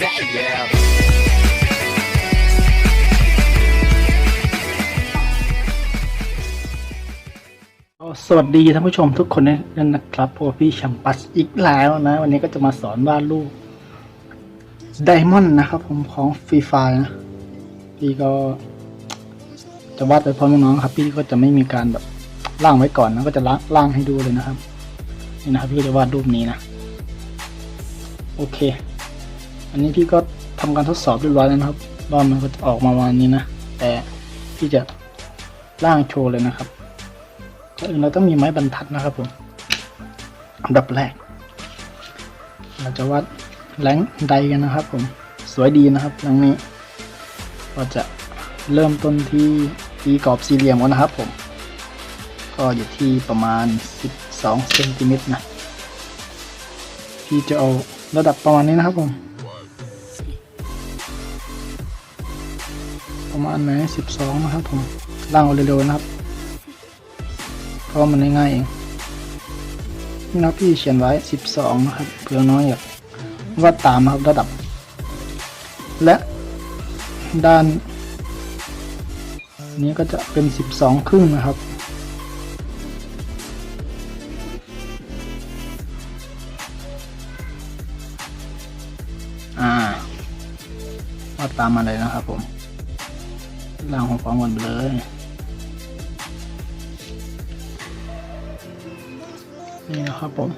สวัสดีท่านผู้ชมทุกคนด้วยนะครับพวกพี่แชมปัสอีกแล้วนะ วันนี้ก็จะมาสอนวาดรูปไดมอนด์นะครับผมของฟรีไฟนะพี่ก็ จะวาดไปพร้อมน้องครับ พี่ก็จะไม่มีการแบบล่างไว้ก่อนนะก็จะล่างล่างให้ดูเลยนะครับนี่นะครับ พี่ก็จะวาดรูปนี้นะ โอเค อันนี้พี่ก็ทำการทดสอบเรียบร้อยแล้วนะครับว่ามันก็จะออกมาวันนี้นะ แต่พี่จะล่างโชว์เลยนะครับก่อนอื่นเราต้องมีไม้บรรทัดนะครับผมอันดับแรก เราจะวาดแรงใดกันนะครับ ผม สวยดีนะครับหลังนี้ ก็จะเริ่มต้นที่ตีกรอบสี่เหลี่ยมก่อนนะครับ ผม ก็อยู่ที่ประมาณ 12เซนติเมตรนะ พี่จะเอาระดับประมาณนี้นะครับผม ประมาณไหน12นะครับผมล่างเอาเร็วๆนะครับ เพราะมันง่ายๆเองนี่นะพี่เขียนไว้12นะครับเพื่อน้องอยากวาดตามนะครับระดับ และด้าน นี้ก็จะเป็น12ครึ่งนะครับอ่าวาดตามมาเลยนะครับผม ล่างของฟองกันไปเลยนี่นะครับผม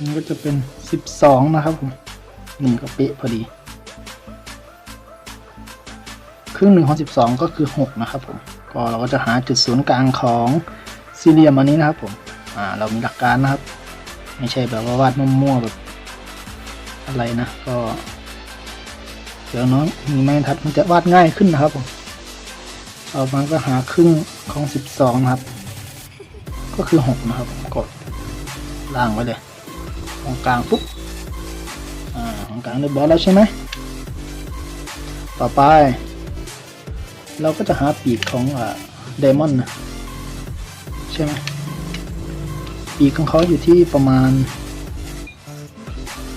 นี่ก็จะเป็นสิบสองนะครับผมหนี่งก็เป๊ะพอดี ครึ่งหนึ่งของสิบสองก็คือหกนะครับผม ก็เราก็จะหาจุดศูนย์กลางของสี่เหลี่ยมอันนี้นะครับผม อ่า เรามีหลักการนะครับ ไม่ใช่แบบว่าวาดมั่วๆแบบ อะไรนะก็เดี๋ยวน้องมีไม้ทัดมันจะวาดง่ายขึ้นนะครับผมต่อมาก็หาครึ่งของสิบองนะครับ ก็คือหกนะครับกดล่างไว้เลยตรงกลางปุ๊บอ่าตรงกลางเรียบร้อยแล้วใช่ไหมต่อไป เราก็จะหาปีกของอ่าเดมอนนะใช่ไหม ปีกของเขาอยู่ที่ประมาณ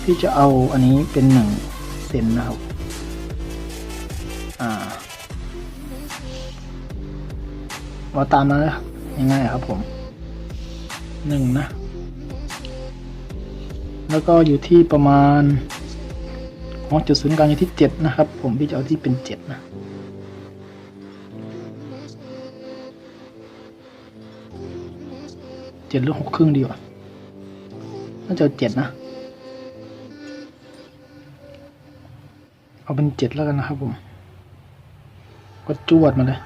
พี่จะเอาอันนี้เป็นหนึ่งเซนนะครับ อ่าว่าตามนั้นนะครับง่ายๆครับผมหนึ่งนะ แล้วก็อยู่ที่ประมาณอ๋อจุดศูนย์กลางอยู่ที่เจ็ดนะครับ ผมพี่จะเอาที่เป็นเจ็ดนะ เจ็ดหรือหกครึ่งดีกวะน่าจะเจ็ดนะ เอาเป็นเจ็ดแล้วกันนะครับผม ก็จวดมาเลย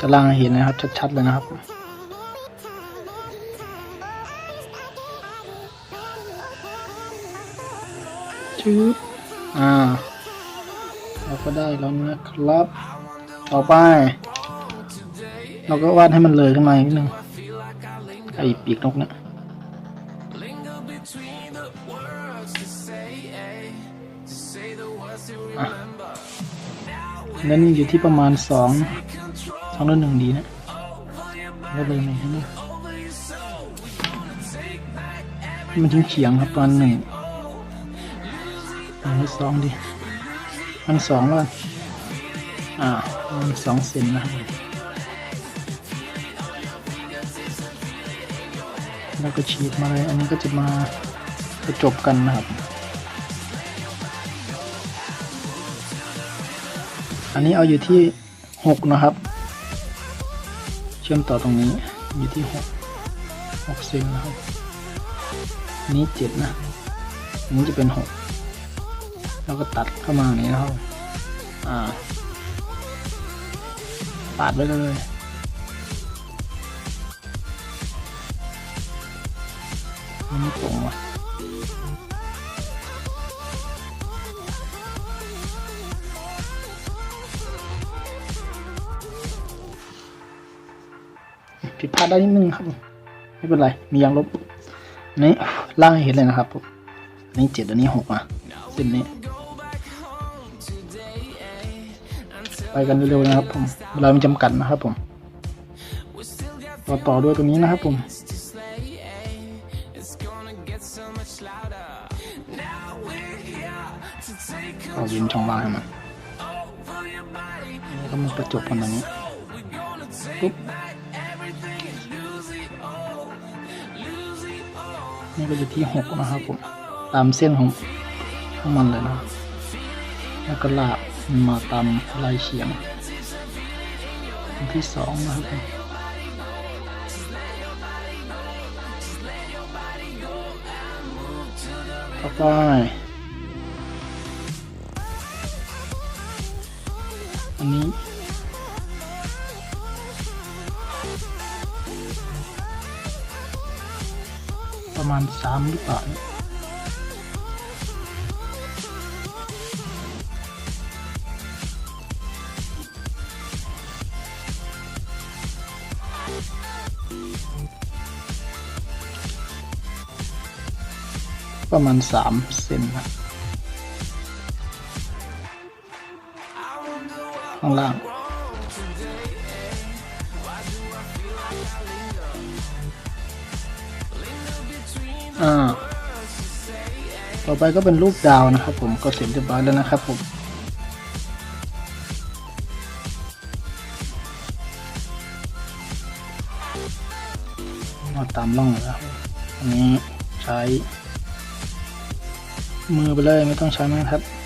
จะลางเห็นนะครับ ชัดๆเลยนะครับชืบอ่า เราก็ได้แล้วนะครับ ต่อไป เราก็วาดให้มันเลยขึ้นมาอีกนิดนึงไอ้ปีกนกเนี่ยอะแล้นอยู่ที่ประมาณสองสองหรือหนึ่งดีนะแล้วเลยไหมนะมันถึงเฉียงครับประมาณหนึ่งอันนี้สองดีอันสองแล้วกันอ่ามันสองเซนนะครับ แล้วก็ฉีดมาเลยอันนี้ก็จะมาประจบกันนะครับ อันนี้เอาอยู่ที่หกนะครับ เชื่อมต่อตรงนี้อยู่ที่หกหกเซนนะครับอันนี้เจ็ดนะอันนี้จะเป็นหกแล้วก็ตัดเข้ามาอย่างนี้นะครับ อ่าปาดไว้เลย มันไม่ตรงว่ะผิดพลาดได้นิดนึงครับ ไม่เป็นไร มียางลบนนี้ล่างให้เห็นเลยนะครับผมนนี้เจ็ดอันนี้หกอะเส้นนี้ ไปกันเร็วๆนะครับผม เวลามีจำกัดนะครับผม ต่อต่อด้วยตรงนี้นะครับผม ยืนช่องว่างให้มันแล้วก็มาประจบกันตรงนี้ปุ๊บนี่ก็อยู่ที่หกนะครับผมตามเส้นของของมันเลยนะแล้วก็ลากมาตามลายเฉียงอันที่สองนะครับผมต่อไป อันนี้ประมาณสามหรือเปล่าเนี่ยประมาณสามเซนครับางล่างอ่าต่อไปก็เป็นรูปดาวนะครับผมก็เสร็จเรียบร้อยแล้วนะครับผมมาตามร่องเลยนะอันนี้ใช้ มือไปเลยไม่ต้องใช้ไม้ครับ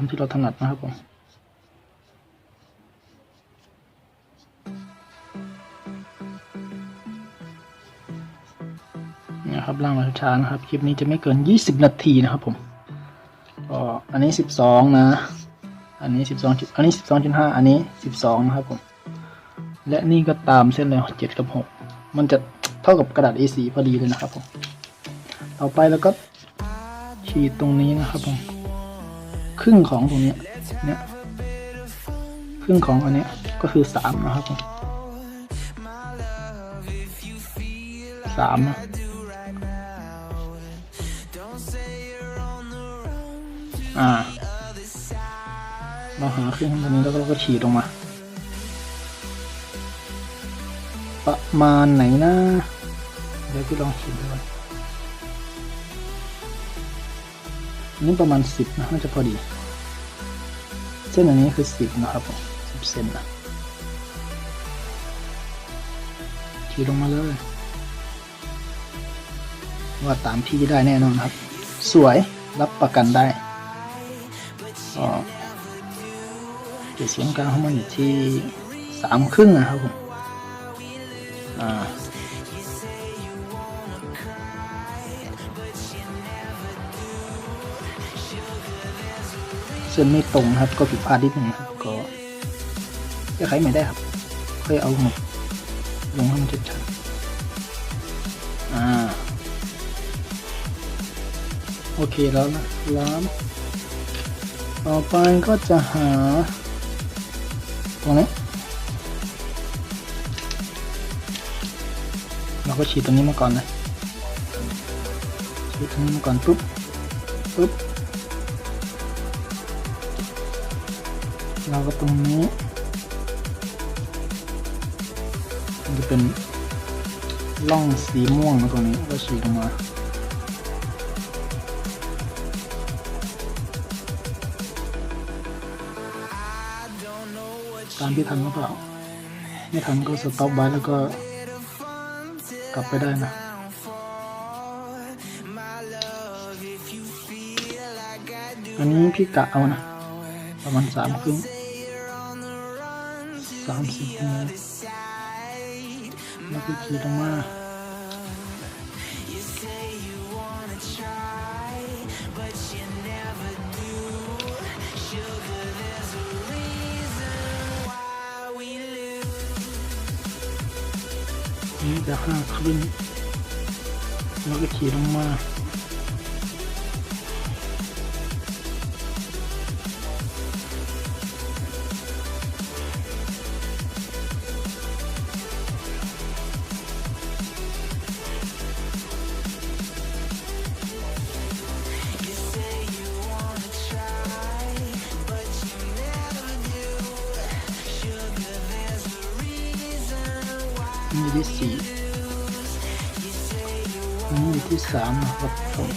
ามที่เราถนัดนะครับผมเนี่ยครับล่างมาช้านะครับ คลิปนี้จะไม่เกิน 20 นาทีนะครับผมก็อันนี้ 12 นะ อันนี้ 12จุดอันนี้ 12.5 อันนี้ 12 นะครับผม และนี่ก็ตามเส้นเลย7กับ 6 มันจะเท่ากับกระดาษ A4 พอดีเลยนะครับผม ต่อไปแล้วก็ขีดตรงนี้นะครับผม ครึ่งของตรงนี้เนี่ยครึ่งของอันนี้ก็คือสามนะครับผมสามอ่า เราหาครึ่งตรงนี้แล้วเราก็ขีดลงมา ประมาณไหนนะ เดี๋ยวพี่ลองขีดดูก่อน นี่ประมาณสิบนะน่าจะพอดี เส้นอันนี้คือสิบนะครับผมสิบเซนนะขีดลงมาเลย ว่าตามที่ได้แน่นอนครับ สวยรับประกันได้ก็จุดศูนย์กลางของมันอยู่ที่สามครึ่งนะครับผมอ่า ส้นไม่ตรงครับ ก็ผิดพลาดนิดนึงครับก็แก้ไขใหม่ได้ครับ ค่อยเอาหมดลงให้มันชัดๆอ่าโอเคแล้วนะครับต่อไปก็จะหาตรงนี้เราก็ฉีดตรงนี้มาก่อนนะฉีดตรงนี้มาก่อนปุ๊บปุ๊บ เราก็ตรงนี้มันจะเป็นร่องสีม่วงนะตรงนี้ก็ฉีดลงมาตามที่ทันหรือเปล่าไม่ทันก็สต็อปไว้แล้วก็กลับไปได้นะอันนี้พี่กะเอานะ ประมาณสามครึ่ง สามสิบเมตรแล้วก็ขีดลงมานี่จะห้าครึ่งแล้วก็ขีดลงมา มีที่สี่นี่ที่สามนะครับผม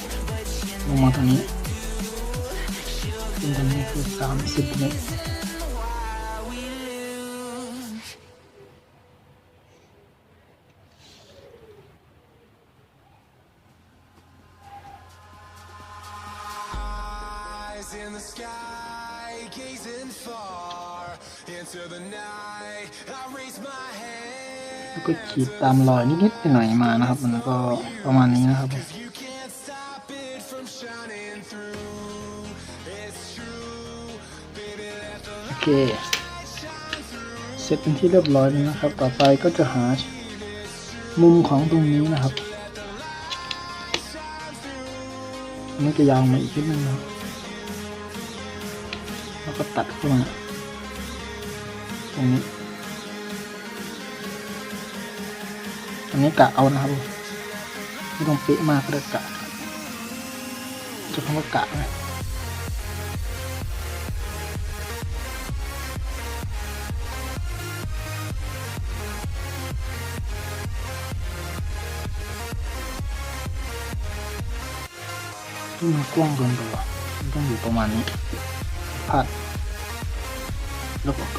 ลงมาตรงนี้ตรงนี้คือสามสิบเมตร ขีดตามรอยนิดๆหน่อยมานะครับ มันก็ประมาณนี้นะครับโอเคเสร็จเป็นที่เรียบร้อยแล้วนะครับ ต่อไปก็จะหามุมของตรงนี้นะครับอันจะยาวมาอีกนิดนึงนะครับแล้วก็ตัดเข้ามาตรงนี้ นี้กะเอานะครับผมไม่ต้องเป๊ะมากก็ได้กะจะคำว่ากะนะที่มันกว้างเกินไปว่ะมันต้องอยู่ประมาณนี้พาดแลบออก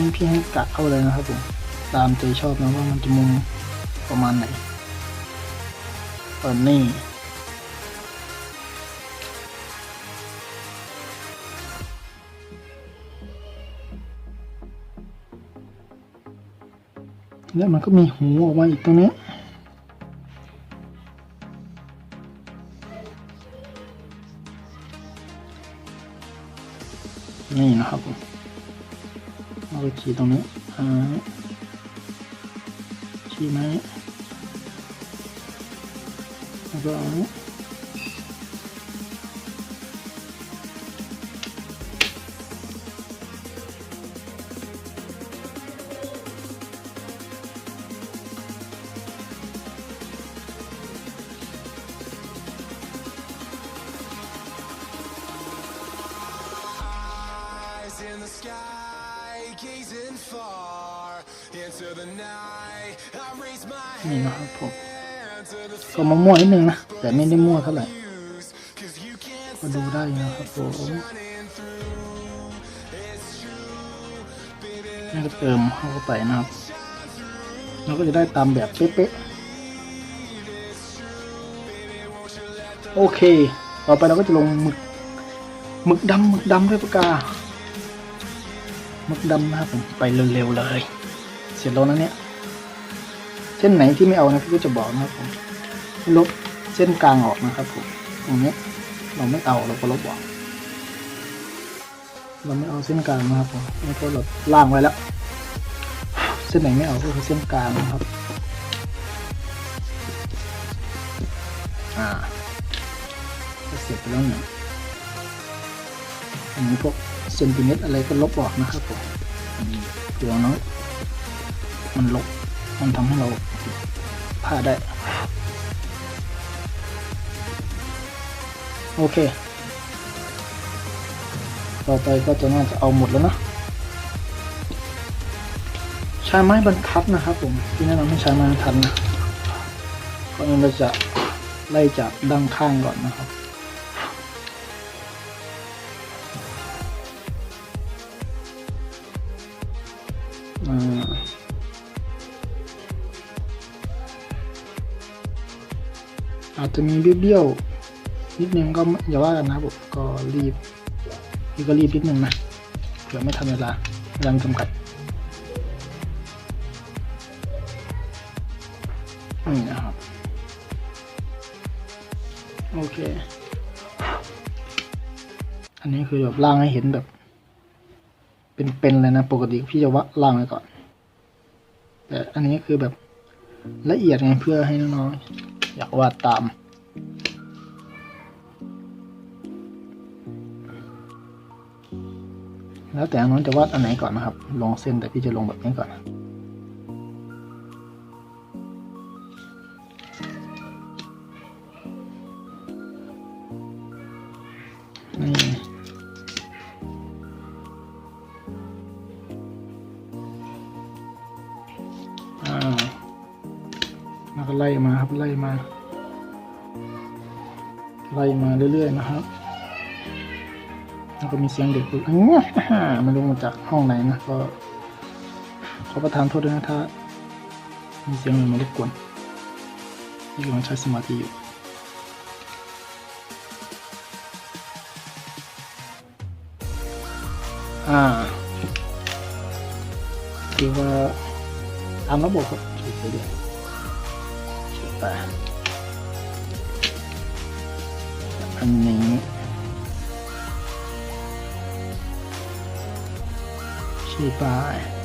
นี้พี่ให้กะเอาเลยนะครับผม ตามใจชอบนะว่ามันจะมุมประมาณไหนเออนี่แล้วมันก็มีหูออกมาอีกตรงนี้นี่นะครับผม เอาไปขีดตรงนี้อ่าขีดไหมแล้วก็เอา มั่วนิดนึงนะ แต่ไม่ได้มั่วเท่าไหร่ fuse, 'cause you can't ก็ดูได้นะครับผมนี่ก็เติมเข้าไปนะครับเราก็จะได้ตามแบบเป๊ะๆโอเค ต่อไปเราก็จะลงหมึกหมึกดำหมึกดำด้วยปากกาหมึกดำนะครับผมไปเร็วๆเลย เสร็จแล้วนะเนี่ยเส้นไหนที่ไม่เอานะพี่ก็จะบอกนะครับผม ลบเส้นกลางออกนะครับผมตรงนี้เราไม่เอาเราก็ลบออกเราไม่เอาเส้นกลางนะครับผมนี่ก็เราล่างไว้แล้ว เส้นไหนไม่เอาก็คือเส้นกลางนะครับอ่าก็เสร็จไปแล้วเนี่ยอันนี้พวกเซนติเมตรอะไรก็ลบออกนะครับผมนี่ตัวน้อยมันลบมันทำให้เราผ่าได้ โอเค ต่อไปก็จะน่าจะเอาหมดแล้วนะ ใช้ไม้บรรทัดนะครับผม ที่แนะนำให้ใช้ไม้บรรทัดนะเพราะงั้นเราจะไล่จากด้านข้างก่อนนะครับอ่าอาจจะมีเบี้ยวๆ นิดนึงก็อย่าว่ากันนะผมก็รีบพี่ก็รีบนิดนึงนะเผื่อไม่ทันเวลาเวลาจำกัดนี่นะครับ โอเค อันนี้คือแบบล่างให้เห็นแบบ เป็นๆเลยนะปกติพี่จะวะล่างไว้ก่อน แต่อันนี้คือแบบละเอียดไงเพื่อให้น้องๆอยากวาดตาม แล้วแต่อันนั้นจะวาดอันไหนก่อนนะครับ ลองเส้นแต่พี่จะลงแบบนี้ก่อนแล้วก็ไล่มาครับไล่มา ไล่มาเรื่อยๆนะครับ แล้วก็มีเสียงเด็กพูดอื้อฮ่าไม่รู้มาจากห้องไหนนะก็ขอประทานโทษด้วยนะถ้ามีเสียงอะไรมารบกวนที่กำลังใช้สมาธิอยู่อ่าคือว่าตามระบบครับคิดไปเรื่อยคิดไปอันนี้ ชี้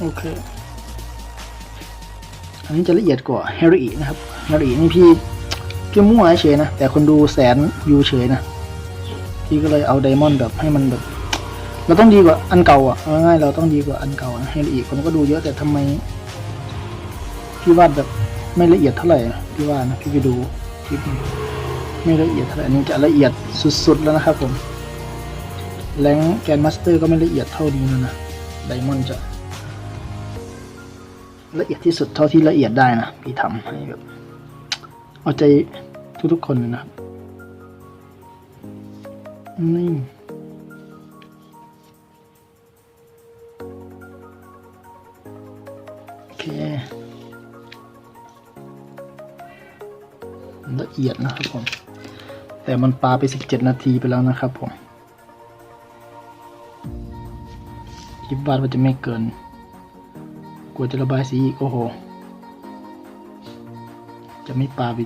โอเค อันนี้จะละเอียดกว่าเฮรินะครับเฮรินี่พี่พี่มั่วเฉยนะ แต่คนดูแสนวิวเฉยนะ พี่ก็เลยเอาไดมอนด์แบบให้มันแบบ เราต้องดีกว่าอันเก่าอะง่ายเราต้องดีกว่าอันเก่านะเฮริคนก็ดูเยอะแต่ทำไม พี่วาดแบบไม่ละเอียดเท่าไหร่พี่ว่านะพี่ไปดูคลิปไม่ละเอียดเท่าไหร่อันนี้จะละเอียดสุดๆแล้วนะครับผมแรงแกนมาสเตอร์ก็ไม่ละเอียดเท่านี้แล้วนะไดมอนด์จะ ละเอียดที่สุดเท่าที่ละเอียดได้นะพี่ทำให้แบบเอาใจทุกๆคนเลยนะนี่โอเคละเอียดนะครับผม แต่มันปาไป 17 นาทีไปแล้วนะครับผมคิดว่ามันจะไม่เกิน กว่าจะระบายสีอีก โอ้โห จะไม่ปาไป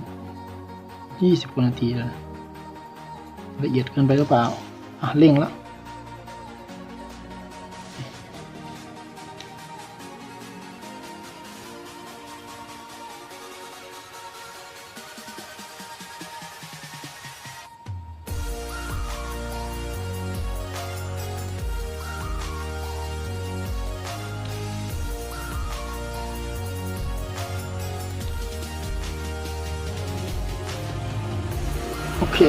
ยี่สิบกว่านาทีแล้วนะละเอียดเกินไปหรือเปล่า อะเร่งแล้ว อเค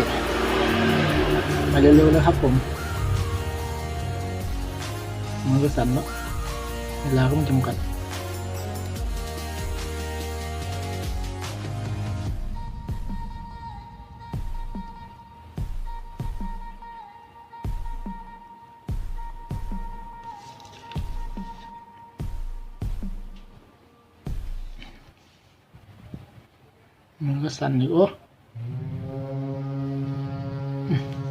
ไปเร็วๆเลยครับผมมันก็สั่นแล้วเวลาก็ไม่จำกัดมันก็สั่นอยู่ โ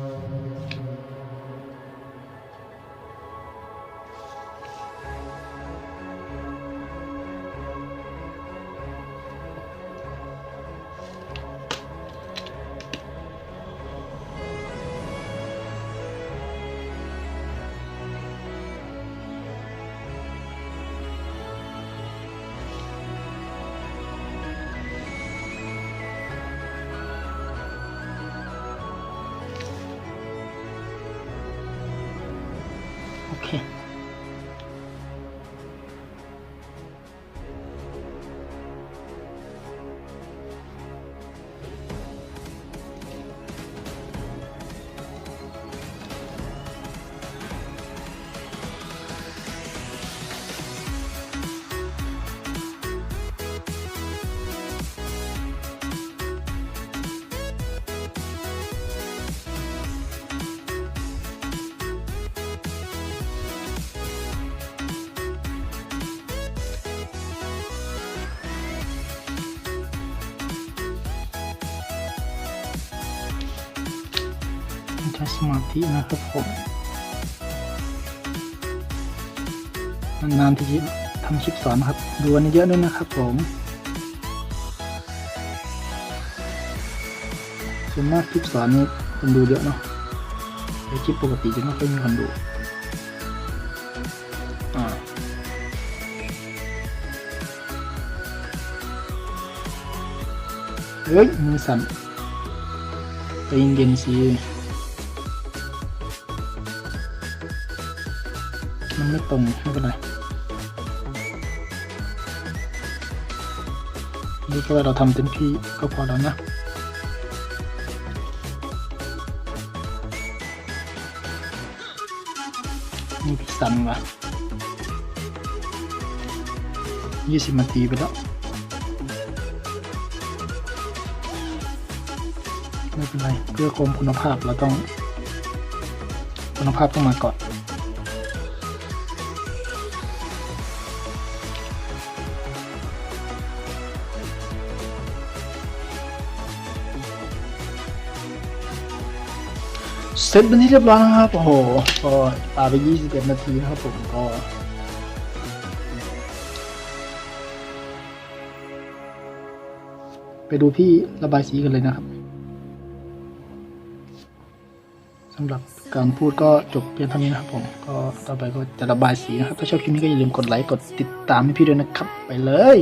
สมาธินะครับผมนานๆที่ทำคลิปสอนนะครับดูอันนี้เยอะด้วยนะครับผมส่วนมากคลิปสอนนี้คนดูเยอะเนาะแต่คลิปปกติจะไม่ค่อยมีคนดูอ่าเฮ้ยมือสั่นไปเย็นๆสิ ตรงไม่เป็นไรนี่ก็ว่าเราทำเต็มที่ก็พอแล้วนะนี่พี่สันวะยี่สิบนาทีไปแล้ว ไม่เป็นไร เพื่อคงคุณภาพเราต้อง คุณภาพต้องมาก่อน เสร็จเป็นที่เรียบร้อยแล้วครับ โอ้โห ก็ปาไป 21 นาทีนะครับผมก็ไปดูพี่ระบายสีกันเลยนะครับสำหรับการพูดก็จบเพียงเท่านี้นะครับผม ก็ต่อไปก็จะระบายสีนะครับ ถ้าชอบคลิปนี้ก็อย่าลืมกดไลค์ กดติดตามให้พี่ด้วยนะครับ ไปเลย